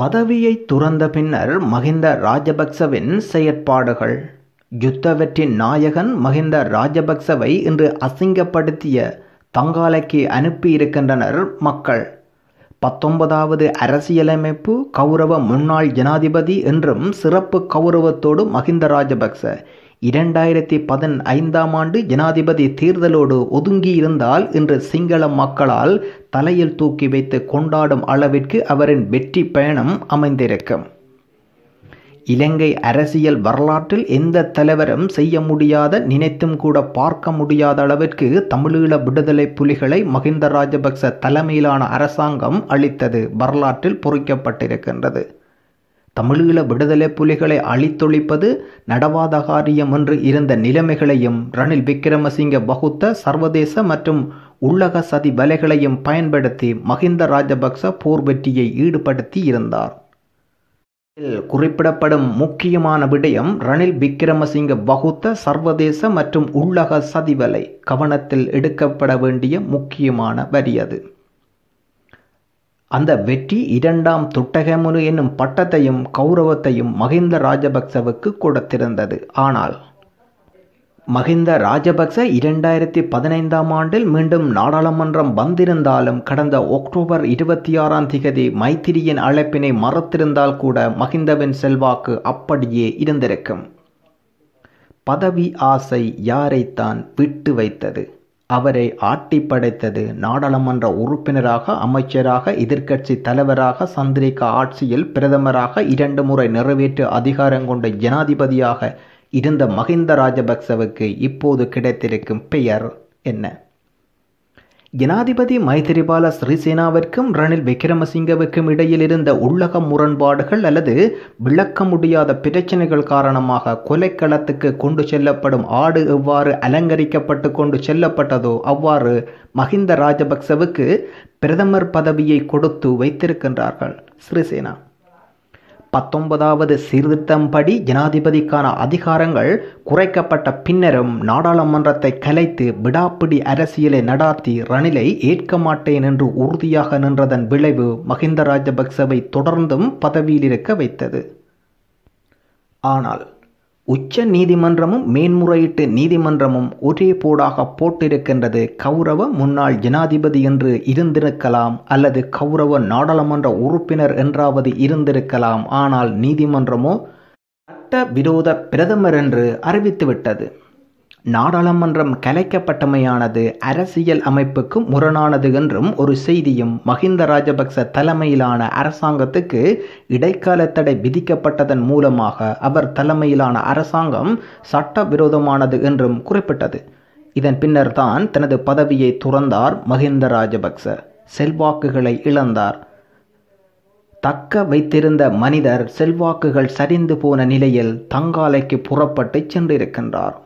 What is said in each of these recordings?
பதவியை துறந்த பின்னர் மஹிந்த ராஜபக்சவின் செயற்பாடுகள். யுத்தவற்றின் நாயகன் மஹிந்த ராஜபக்சவை இன்று அசிங்கப்படுத்திய தங்காலைக்கு அனுப்பியிருக்கின்றனர் மக்கள். பத்தொன்பதாவது அரசியலமைப்பு கௌரவ முன்னாள் ஜனாதிபதி என்றும் சிறப்பு கௌரவத்தோடு மஹிந்த ராஜபக்ச இரண்டாயிரத்தி பதினைந்தாம் ஆண்டு ஜனாதிபதி தேர்தலோடு ஒதுங்கியிருந்தால் இன்று சிங்கள மக்களால் தலையில் தூக்கி வைத்து கொண்டாடும் அளவிற்கு அவரின் வெற்றி பயணம் அமைந்திருக்கும். இலங்கை அரசியல் வரலாற்றில் எந்த தலைவரும் செய்ய முடியாத நினைத்தும் கூட பார்க்க முடியாத அளவிற்கு தமிழீழ விடுதலை புலிகளை மஹிந்த ராஜபக்ச தலைமையிலான அரசாங்கம் அளித்தது. வரலாற்றில் பொறிக்கப்பட்டிருக்கின்றது. தமிழீழ விடுதலை புலிகளை அழித்தொழிப்பது நடவாத காரியம் என்று இருந்த நிலைமைகளையும் ரணில் விக்ரமசிங்க வகுத்த சர்வதேச மற்றும் உள்ளக சதி வலைகளையும் பயன்படுத்தி மஹிந்த ராஜபக்ச போர் வெற்றியை ஈடுபடுத்தி இருந்தார். குறிப்பிடப்படும் முக்கியமான விடயம் ரணில் விக்ரமசிங்க வகுத்த சர்வதேச மற்றும் உள்ளக சதிவலை கவனத்தில் எடுக்கப்பட வேண்டிய முக்கியமான வரி அது. அந்த வெற்றி இரண்டாம் துட்டகமுனு என்னும் பட்டத்தையும் கௌரவத்தையும் மகிந்த ராஜபக்சவுக்கு கொடுத்திருந்தது. ஆனால் மகிந்த ராஜபக்ச இரண்டாயிரத்தி பதினைந்தாம் ஆண்டில் மீண்டும் நாடாளுமன்றம் வந்திருந்தாலும் கடந்த அக்டோபர் இருபத்தி ஆறாம் திகதி மைத்திரியின் அழைப்பினை மறத்திருந்தால் கூட மகிந்தவின் செல்வாக்கு அப்படியே இருந்திருக்கும். பதவி ஆசை யாரைத்தான் விட்டு வைத்தது? அவரை ஆட்டி படைத்தது நாடாளுமன்ற உறுப்பினராக அமைச்சராக எதிர்க்கட்சி தலைவராக சந்திரிகா ஆட்சியில் பிரதமராக இரண்டு முறை நிறைவேற்று அதிகாரம் கொண்ட ஜனாதிபதியாக இருந்த மஹிந்த ராஜபக்சவுக்கு இப்போது கிடைத்திருக்கும் பெயர் என்ன? ஜனாதிபதி மைத்திரிபால சிறிசேனாவிற்கும் ரணில் விக்ரமசிங்கவுக்கும் இடையில் இருந்த உள்ளக முரண்பாடுகள் அல்லது விளக்க முடியாத பிரச்சனைகள் காரணமாக கொலைக்களத்துக்கு கொண்டு செல்லப்படும் ஆடு எவ்வாறு அலங்கரிக்கப்பட்டு கொண்டு செல்லப்பட்டதோ அவ்வாறு மஹிந்த ராஜபக்சவுக்கு பிரதமர் பதவியை கொடுத்து வைத்திருக்கின்றார்கள் சிறிசேனா. பத்தொன்பதாவது சீர்திருத்தம்படி ஜனாதிபதிக்கான அதிகாரங்கள் குறைக்கப்பட்ட பின்னரும் நாடாளுமன்றத்தை கலைத்து விடாப்பிடி அரசியலை நடாத்தி ரணிலை ஏற்க மாட்டேன் என்று உறுதியாக நின்றதன் விளைவு மஹிந்த ராஜபக்சவை தொடர்ந்தும் பதவியில் இருக்க வைத்தது. ஆனால் உச்ச நீதிமன்றமும் மேன்முறையீட்டு நீதிமன்றமும் ஒரே போடாக போட்டிருக்கின்றது. கௌரவ முன்னாள் ஜனாதிபதி என்று இருந்திருக்கலாம் அல்லது கௌரவ நாடாளுமன்ற உறுப்பினர் என்றாவது இருந்திருக்கலாம். ஆனால் நீதிமன்றமோ சட்ட விரோத பிரதமர் என்று அறிவித்துவிட்டது. நாடாளுமன்றம் கலைக்கப்பட்டமையானது அரசியல் அமைப்புக்கு முரணானது என்றும் ஒரு செய்தியும் மஹிந்த ராஜபக்ச தலைமையிலான அரசாங்கத்துக்கு இடைக்கால தடை விதிக்கப்பட்டதன் மூலமாக அவர் தலைமையிலான அரசாங்கம் சட்டவிரோதமானது என்றும் குறிப்பிட்டது. இதன் பின்னர் தான் தனது பதவியை துறந்தார் மஹிந்த ராஜபக்ச. செல்வாக்குகளை இழந்தார். தக்க வைத்திருந்த மனிதர் செல்வாக்குகள் சரிந்து போன நிலையில் தங்காலைக்கு புறப்பட்டு சென்றிருக்கின்றார்.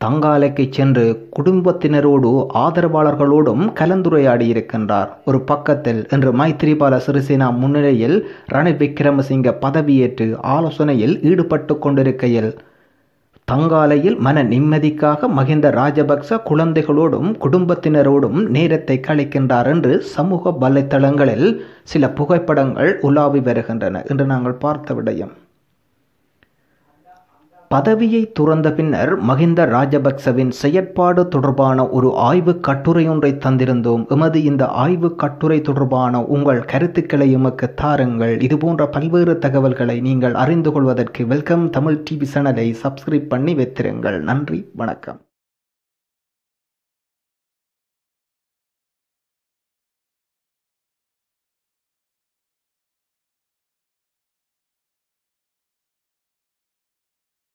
தங்காலைக்கு சென்று குடும்பத்தினரோடு ஆதரவாளர்களோடும் கலந்துரையாடி இருக்கின்றார் ஒரு பக்கத்தில் இன்று மைத்ரிபால சிறிசேனா முன்னிலையில் ரணில் விக்ரமசிங்க பதவியேற்று ஆலோசனையில் ஈடுபட்டு கொண்டிருக்கையில் தங்காலையில் மன நிம்மதிக்காக மகிந்த ராஜபக்ச குழந்தைகளோடும் குடும்பத்தினரோடும் நேரத்தை கழிக்கின்றார் என்று சமூக வலைத்தளங்களில் சில புகைப்படங்கள் உலாவி வருகின்றன. என்று நாங்கள் பார்த்த விடயம். பதவியை துறந்த பின்னர் மஹிந்த ராஜபக்சவின் செயற்பாடு தொடர்பான ஒரு ஆய்வு கட்டுரையொன்றை தந்திருந்தோம். எமது இந்த ஆய்வு கட்டுரை தொடர்பான உங்கள் கருத்துக்களை எமக்கு தாருங்கள். இதுபோன்ற பல்வேறு தகவல்களை நீங்கள் அறிந்து கொள்வதற்கு வெல்கம் தமிழ் டிவி சேனலை சப்ஸ்கிரைப் பண்ணி வைத்திருங்கள். நன்றி வணக்கம்.